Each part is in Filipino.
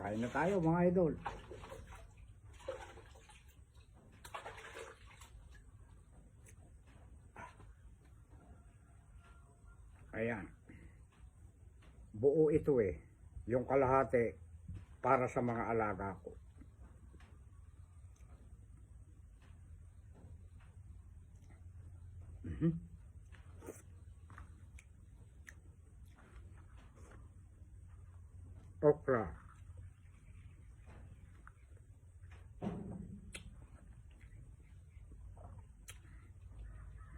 Kain na tayo mga idol. Ayan. Buo ito eh. Yung kalahati para sa mga alaga ko. Mhm. Okra.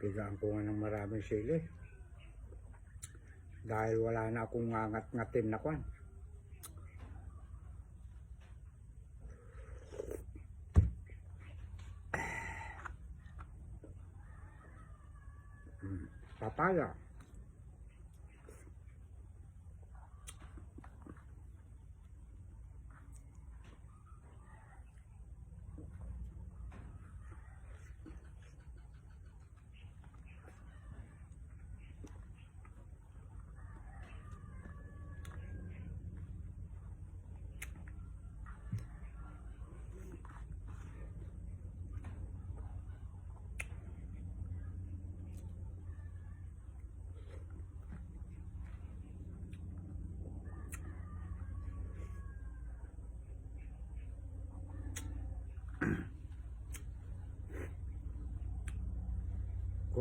Bigyan nga ng maraming sili. Dahil wala na akong ngangat-ngatin na kwan. Mm, Papaya.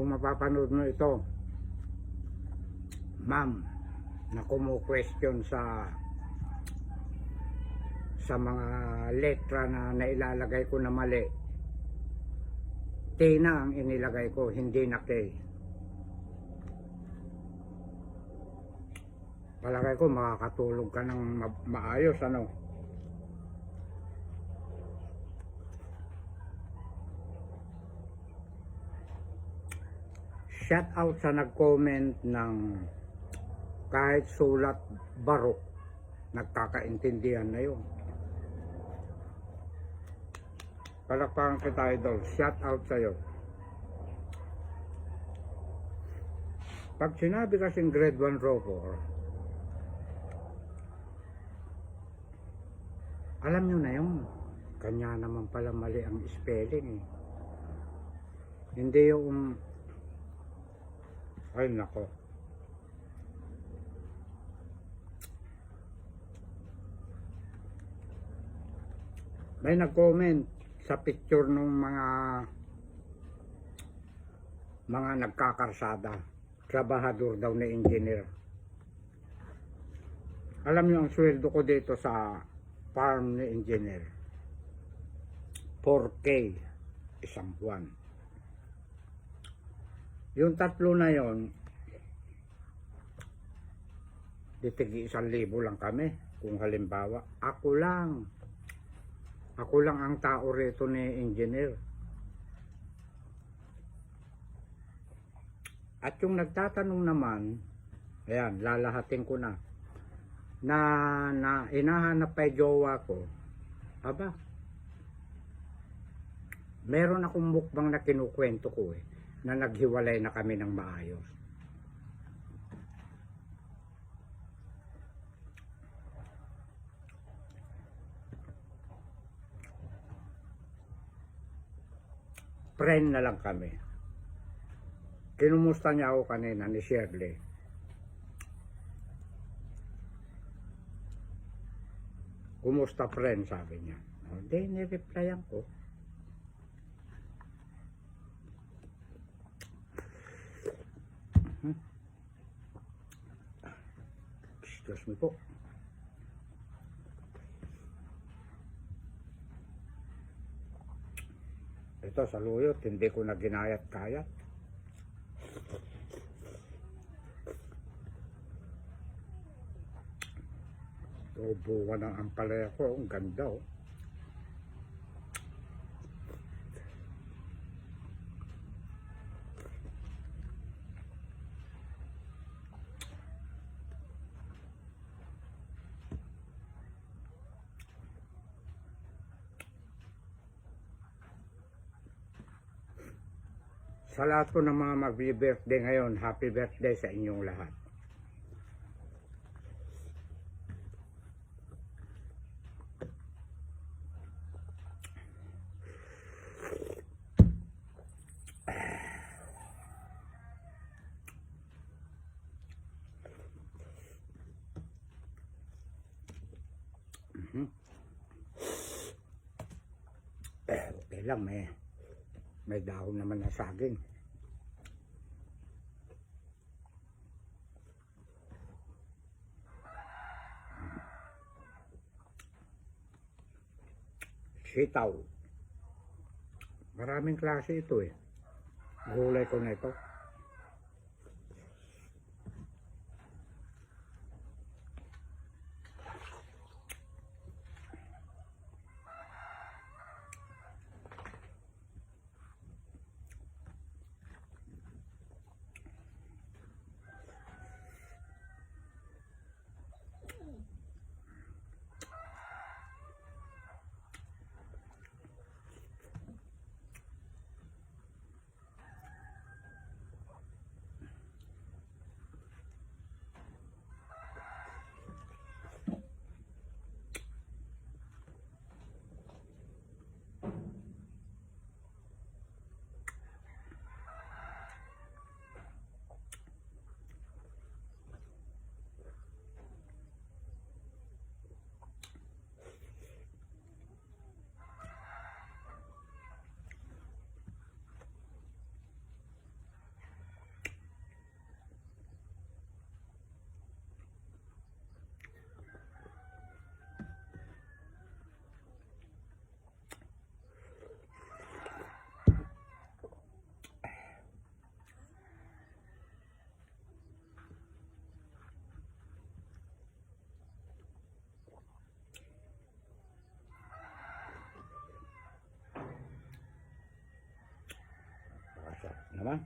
Kung mapapanood mo ito, ma'am, na kumu-question sa sa mga letra na nailalagay ko na mali. T na ang inilagay ko, hindi na K. Palagay ko makakatulog ka ng ma- maayos ano. Shout out sa nag-comment ng kahit sulat barok, nagkakaintindihan na yun. Palakpakan kita idol, shout out sa'yo. Pag sinabi kasing grade 1 rover, alam nyo na yun. Kanya naman pala mali ang spelling eh. Hindi yung ay nako. May nag-comment sa picture ng mga mga nagkakarsada. Trabahador daw na engineer. Alam niyo ang sweldo ko dito sa farm ni engineer. 4K isang buwan. Yung tatlo na yon, ditigi isang libo lang kami. Kung halimbawa, ako lang. Ako lang ang tao rito ni engineer. At yung nagtatanong naman, ayan, lalahatin ko na, na, na inahanap pa jowa ko, aba, meron akong mukbang na kinukwento ko eh na naghiwalay na kami ng maayos. Friend na lang kami. Kinumusta niya ako kanina ni Shirley. Kumusta friend, sabi niya. Hindi, ni-replyan ko. Excuse me po. Ito sa luyot, hindi ko na ginayat-kayat. Tubukan ng ampalaya ko, ang ganda oh. Sa lahat po ng mga magbi-birthday ngayon, happy birthday sa inyong lahat. Mm-hmm. Eh, okay lang, may, may dahon naman na saging. Sitaw. Maraming klase ito eh. Gulay ko na ito. ¿verdad?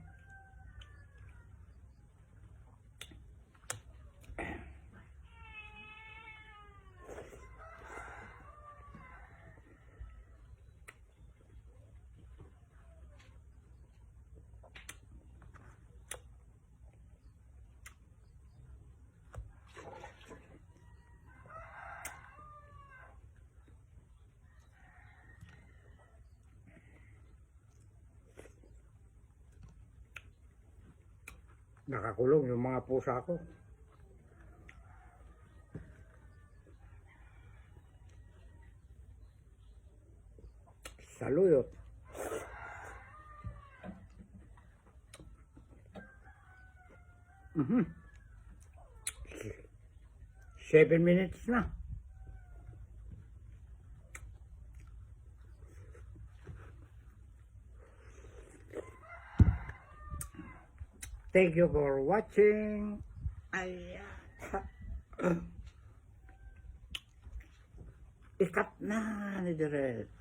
Nakakulong yung mga pusa ko. Saluyot. Mhm. Seven minutes na. Thank you for watching. Ay. Ikat na ni Direk.